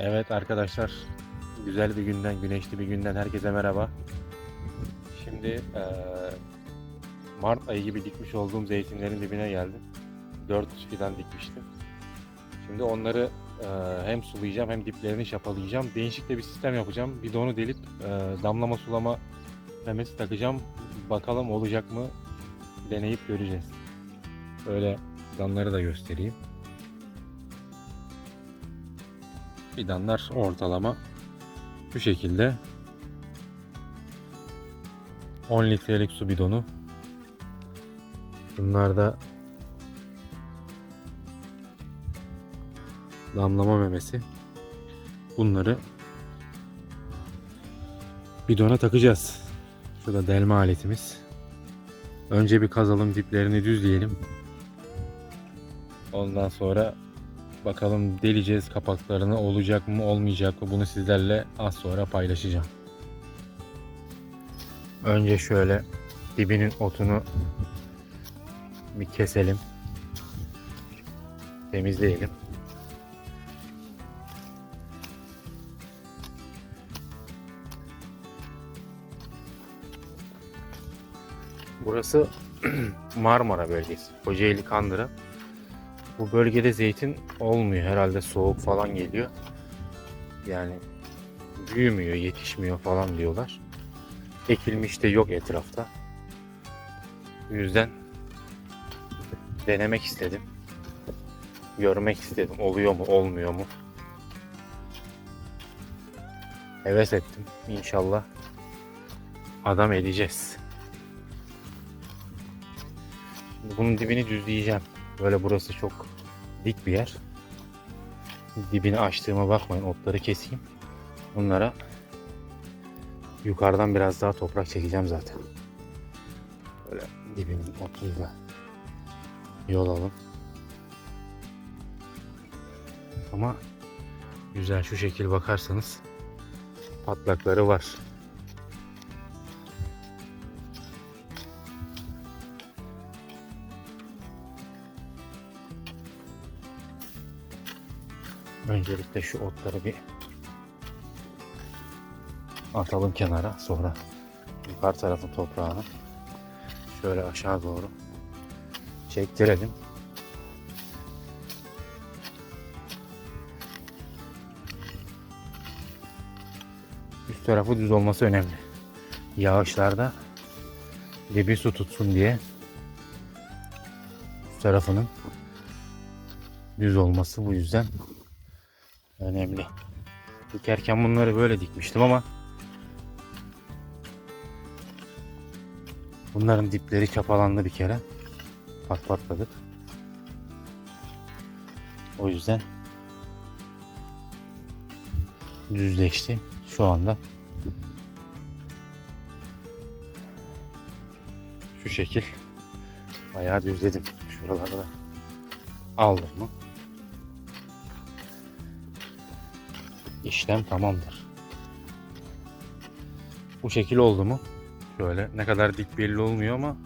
Evet arkadaşlar, güzel bir günden, güneşli bir günden herkese merhaba. Şimdi eee, Mart ayı gibi dikmiş olduğum zeytinlerin dibine geldim. 4 fidan dikmiştim. Şimdi onları eee, hem sulayacağım hem diplerini şapalayacağım. Değişik de bir sistem yapacağım. Bidonu delip eee, damlama sulama memesi takacağım. Bakalım olacak mı? Deneyip göreceğiz. Böyle fidanları da göstereyim. Fidanlar ortalama şu şekilde 10 litrelik su bidonu. Bunlar da damlama memesi. Bunları bidona takacağız. Şurada delme aletimiz. Önce bir kazalım diplerini düzleyelim. Ondan sonra Bakalım deleceğiz kapaklarını olacak mı olmayacak mı bunu sizlerle az sonra paylaşacağım. Önce şöyle dibinin otunu bir keselim. Temizleyelim. Burası Marmara bölgesi. Kocaeli Kandıra. Bu bölgede zeytin olmuyor. Herhalde soğuk falan geliyor. Yani büyümüyor, yetişmiyor falan diyorlar. Ekilmiş de yok etrafta. Bu yüzden denemek istedim. Görmek istedim. Oluyor mu, olmuyor mu? Heves ettim. İnşallah adam edeceğiz. Bunun dibini düzleyeceğim. Böyle burası çok dik bir yer. Dibini açtığıma bakmayın. Otları keseyim. Bunlara yukarıdan biraz daha toprak çekeceğim zaten. Böyle dibinin otuyla yol alın. Ama güzel şu şekil bakarsanız patlakları var. Öncelikle şu otları bir atalım kenara. Sonra yukarı tarafın toprağını şöyle aşağı doğru çektirelim. Üst tarafı düz olması önemli. Yağışlarda dibi su tutsun diye üst tarafının düz olması bu yüzden önemli. Dikerken bunları böyle dikmiştim ama bunların dipleri çapalandı bir kere. Pat patladık. O yüzden düzleşti şu anda. Şu şekil bayağı düzledim. Şuraları da aldım mı? İşlem tamamdır. Bu şekil oldu mu? Şöyle ne kadar dik belli olmuyor ama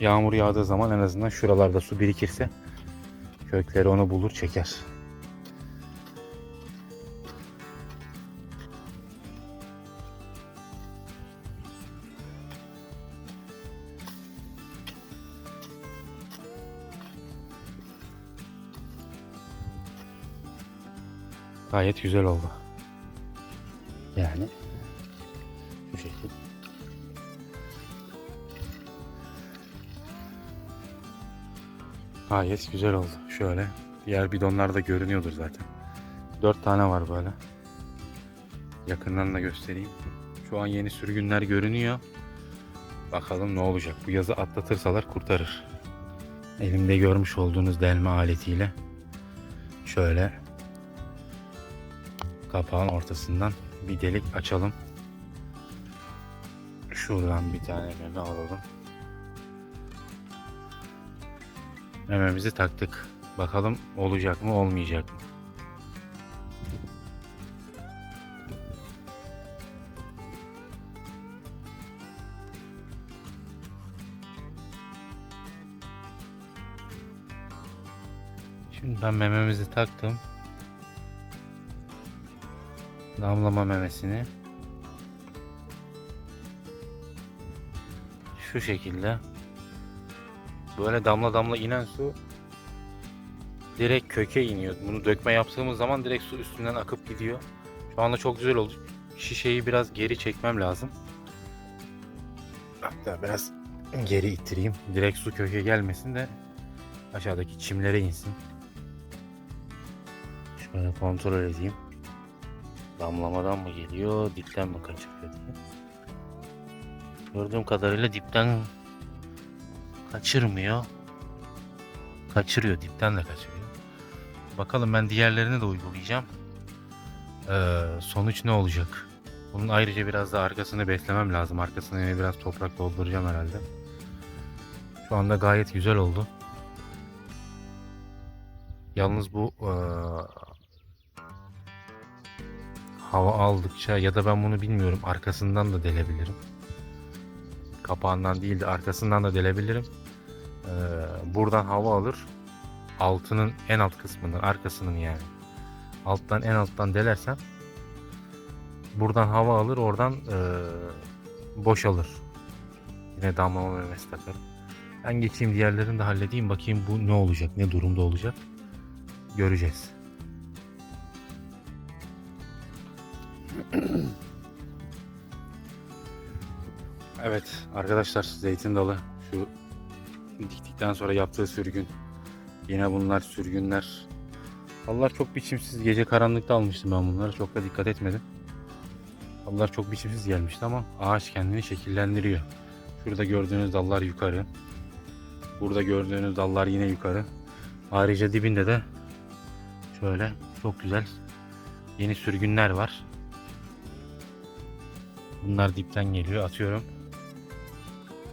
yağmur yağdığı zaman en azından şuralarda su birikirse kökleri onu bulur çeker. Gayet güzel oldu. Yani şu şekil. Gayet güzel oldu. Şöyle diğer bidonlarda görünüyordur zaten. Dört tane var böyle. Yakından da göstereyim. Şu an yeni sürgünler görünüyor. Bakalım ne olacak. Bu yazı atlatırsalar kurtarır. Elimde görmüş olduğunuz delme aletiyle şöyle kapağın ortasından bir delik açalım. Şuradan bir tane meme alalım. Mememizi taktık. Bakalım olacak mı olmayacak mı? Şimdi ben mememizi taktım. Damlama memesini şu şekilde böyle damla damla inen su direkt köke iniyor. Bunu dökme yaptığımız zaman direkt su üstünden akıp gidiyor. Şu anda çok güzel oldu. Şişeyi biraz geri çekmem lazım. Hatta biraz geri ittireyim. Direkt su köke gelmesin de aşağıdaki çimlere insin. Şöyle kontrol edeyim. Damlamadan mı geliyor, dipten mi kaçırıyor diye. Gördüğüm kadarıyla dipten kaçırmıyor. Kaçırıyor, dipten de kaçırıyor. Bakalım ben diğerlerini de uygulayacağım. Ee, sonuç ne olacak? Bunun ayrıca biraz da arkasını beslemem lazım. Arkasına yine biraz toprak dolduracağım herhalde. Şu anda gayet güzel oldu. Yalnız bu eee, hava aldıkça ya da ben bunu bilmiyorum arkasından da delebilirim. Kapağından değil de arkasından da delebilirim. Eee, buradan hava alır. Altının en alt kısmından arkasının yani. Alttan en alttan delersem buradan hava alır oradan eee boşalır. Yine damlama memesi takarım. Ben geçeyim diğerlerini de halledeyim bakayım bu ne olacak ne durumda olacak göreceğiz. Evet arkadaşlar zeytin dalı şu diktikten sonra yaptığı sürgün. Yine bunlar sürgünler. Allah çok biçimsiz gece karanlıkta almıştım ben bunları çok da dikkat etmedim. Allah çok biçimsiz gelmişti ama ağaç kendini şekillendiriyor. Şurada gördüğünüz dallar yukarı. Burada gördüğünüz dallar yine yukarı. Ayrıca dibinde de şöyle çok güzel yeni sürgünler var. Bunlar dipten geliyor. Atıyorum.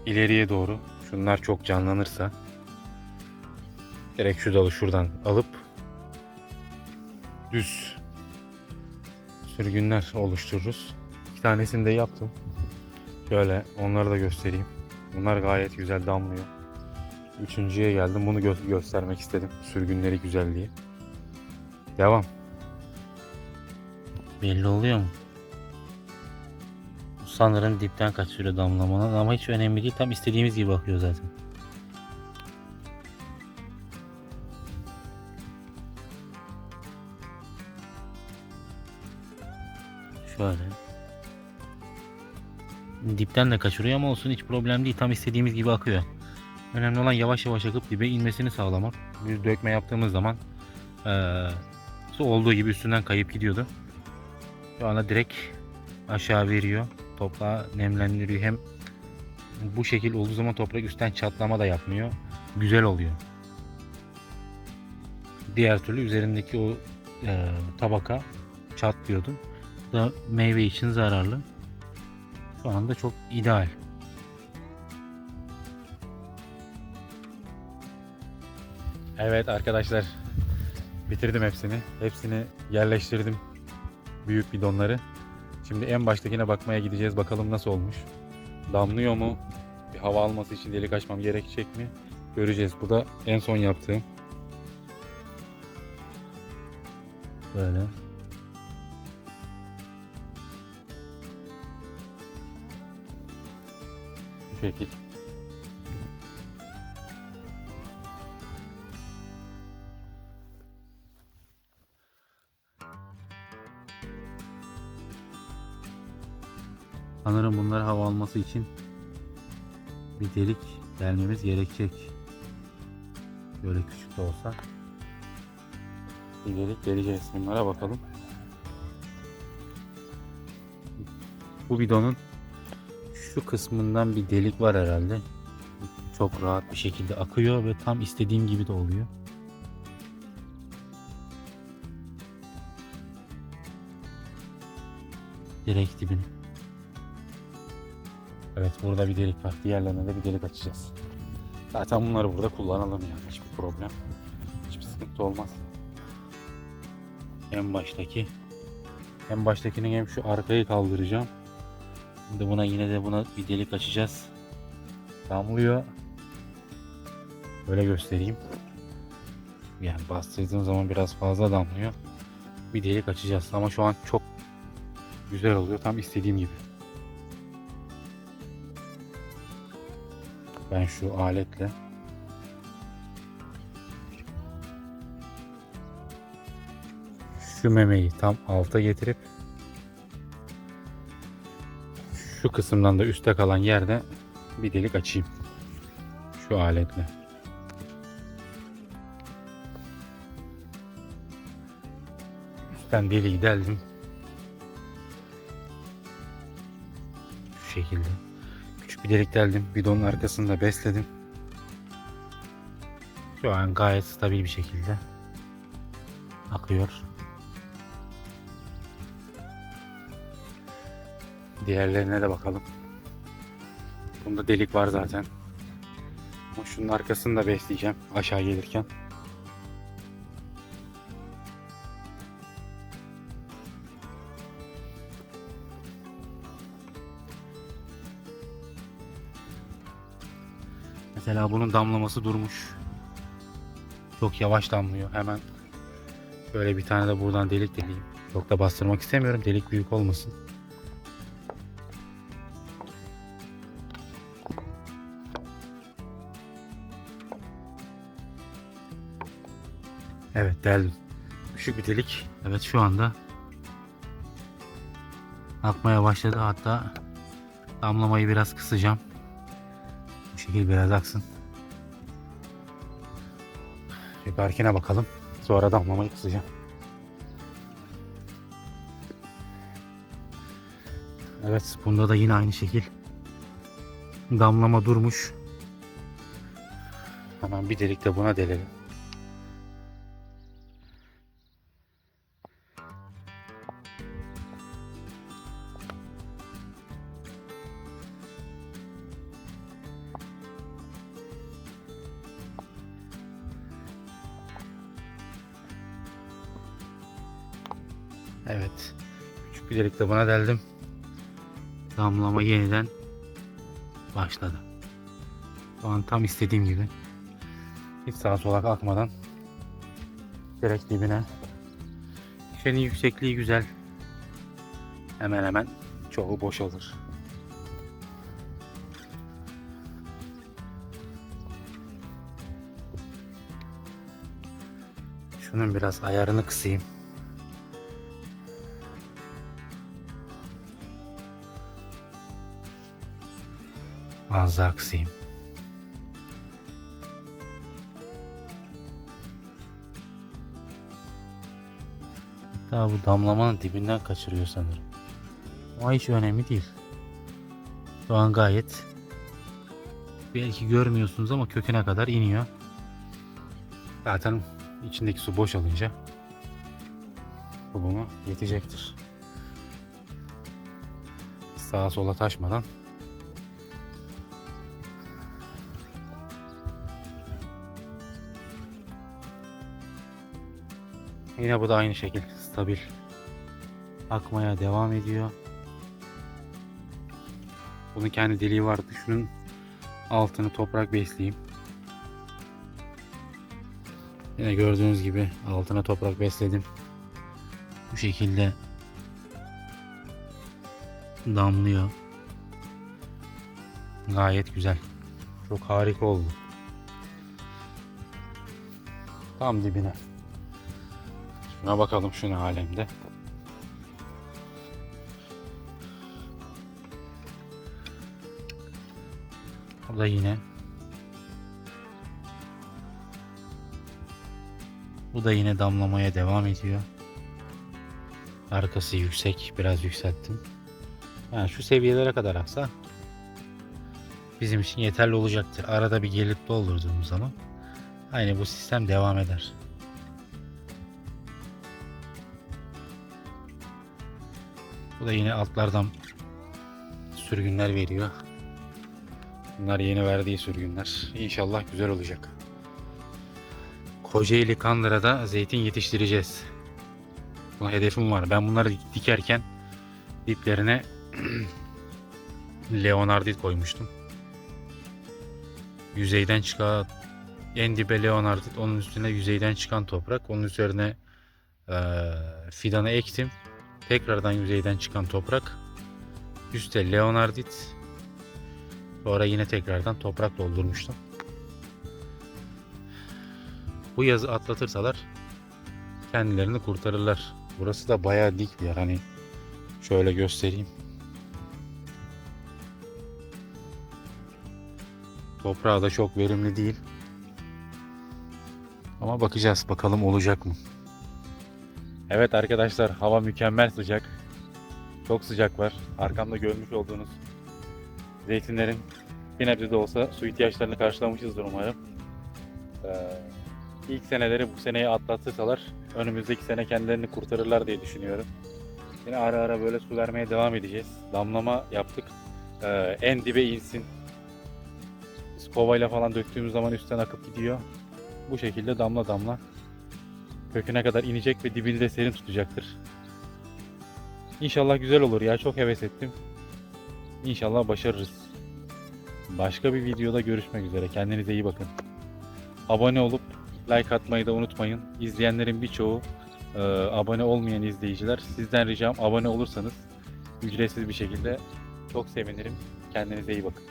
ileriye doğru. Şunlar çok canlanırsa direkt şu dalı şuradan alıp düz sürgünler oluştururuz. İki tanesini de yaptım. Şöyle onları da göstereyim. Bunlar gayet güzel damlıyor. Üçüncüye geldim. Bunu gö- göstermek istedim. Sürgünleri güzel diye. Devam. Belli oluyor mu? Sanırım dipten kaçırıyor damlamanın ama hiç önemli değil. Tam istediğimiz gibi bakıyor zaten. Şöyle. Dipten de kaçırıyor ama olsun hiç problem değil. Tam istediğimiz gibi akıyor. Önemli olan yavaş yavaş akıp dibe inmesini sağlamak. Biz dökme yaptığımız zaman eee, su olduğu gibi üstünden kayıp gidiyordu. Şu anda direkt aşağı veriyor. Toprağı nemlendiriyor. Hem bu şekil olduğu zaman toprak üstten çatlama da yapmıyor. Güzel oluyor. Diğer türlü üzerindeki o eee, tabaka çatlıyordu. Bu da meyve için zararlı. Şu anda çok ideal. Evet arkadaşlar bitirdim hepsini. Hepsini yerleştirdim. Büyük bidonları. Şimdi en baştakine bakmaya gideceğiz. Bakalım nasıl olmuş. Damlıyor mu? Bir hava alması için delik açmam gerekecek mi? Göreceğiz. Bu da en son yaptığım. Böyle. Bu şekil. Sanırım bunlar hava alması için bir delik delmemiz gerekecek. Böyle küçük de olsa. Bir delik deleceğiz. Bunlara bakalım. Bu bidonun şu kısmından bir delik var herhalde. Çok rahat bir şekilde akıyor ve tam istediğim gibi de oluyor. Direkt dibine. Evet burada bir delik var. Diğerlerine de bir delik açacağız. Zaten bunları burada kullanalım yani. Hiçbir problem. Hiçbir sıkıntı olmaz. En baştaki en baştakinin hem şu arkayı kaldıracağım. Şimdi buna yine de buna bir delik açacağız. Damlıyor. Böyle göstereyim. Yani bastırdığım zaman biraz fazla damlıyor. Bir delik açacağız ama şu an çok güzel oluyor. Tam istediğim gibi. Ben şu aletle şu memeyi tam alta getirip şu kısımdan da üstte kalan yerde bir delik açayım. Şu aletle. Üstten deliği deldim. Şu şekilde. Bir delik deldim. Bidonun arkasında besledim. Şu an gayet stabil bir şekilde akıyor. Diğerlerine de bakalım. Bunda delik var zaten. Şunun arkasını da besleyeceğim aşağı gelirken. Mesela bunun damlaması durmuş. Çok yavaş damlıyor. Hemen böyle bir tane de buradan delik deleyeyim. Çok da bastırmak istemiyorum. Delik büyük olmasın. Evet deldim. Küçük bir delik. Evet şu anda akmaya başladı. Hatta damlamayı biraz kısacağım. Bu şekil biraz aksın. Yukarıkine bakalım. Sonra damlamayı kısacağım. Evet bunda da yine aynı şekil. Damlama durmuş. Hemen bir delik de buna delelim. Küçük bir buna deldim. Damlama yeniden başladı. Şu an tam istediğim gibi. Hiç sağa sola kalkmadan direkt dibine. Şişenin yüksekliği güzel. Hemen hemen çoğu boşalır. Şunun biraz ayarını kısayım. Az daha kısayım. Daha bu damlamanın dibinden kaçırıyor sanırım. Ama hiç önemli değil. Şu an gayet belki görmüyorsunuz ama köküne kadar iniyor. Zaten içindeki su boşalınca bu buna yetecektir. Sağa sola taşmadan Yine bu da aynı şekil stabil akmaya devam ediyor. Bunun kendi deliği vardı. Şunun altını toprak besleyeyim. Yine gördüğünüz gibi altına toprak besledim. Bu şekilde damlıyor. Gayet güzel. Çok harika oldu. Tam dibine. Şuna bakalım şu ne alemde. O da yine Bu da yine damlamaya devam ediyor. Arkası yüksek. Biraz yükselttim. Yani şu seviyelere kadar aksa bizim için yeterli olacaktır. Arada bir gelip doldurduğumuz zaman aynı bu sistem devam eder. Bu da yine altlardan sürgünler veriyor. Bunlar yeni verdiği sürgünler. İnşallah güzel olacak. Kocaeli Kandıra'da zeytin yetiştireceğiz. Buna hedefim var. Ben bunları dikerken diplerine Leonardit koymuştum. Yüzeyden çıkan en dibe Leonardit, onun üstüne yüzeyden çıkan toprak, onun üzerine eee fidanı ektim. Tekrardan yüzeyden çıkan toprak. Üste leonardit. Sonra yine tekrardan toprak doldurmuştum. Bu yazı atlatırsalar kendilerini kurtarırlar. Burası da bayağı dik bir yer. Hani şöyle göstereyim. Toprağı da çok verimli değil. Ama bakacağız bakalım olacak mı? Evet arkadaşlar hava mükemmel sıcak. Çok sıcak var. Arkamda görmüş olduğunuz zeytinlerin bir nebze de olsa su ihtiyaçlarını karşılamışızdır umarım. Ee, ilk seneleri bu seneyi atlatırsalar önümüzdeki sene kendilerini kurtarırlar diye düşünüyorum. Yine ara ara böyle su vermeye devam edeceğiz. Damlama yaptık. Ee, en dibe insin. Kovayla falan döktüğümüz zaman üstten akıp gidiyor. Bu şekilde damla damla köküne kadar inecek ve dibini de serin tutacaktır. İnşallah güzel olur ya çok heves ettim. İnşallah başarırız. Başka bir videoda görüşmek üzere. Kendinize iyi bakın. Abone olup like atmayı da unutmayın. İzleyenlerin birçoğu e, abone olmayan izleyiciler. Sizden ricam abone olursanız ücretsiz bir şekilde çok sevinirim. Kendinize iyi bakın.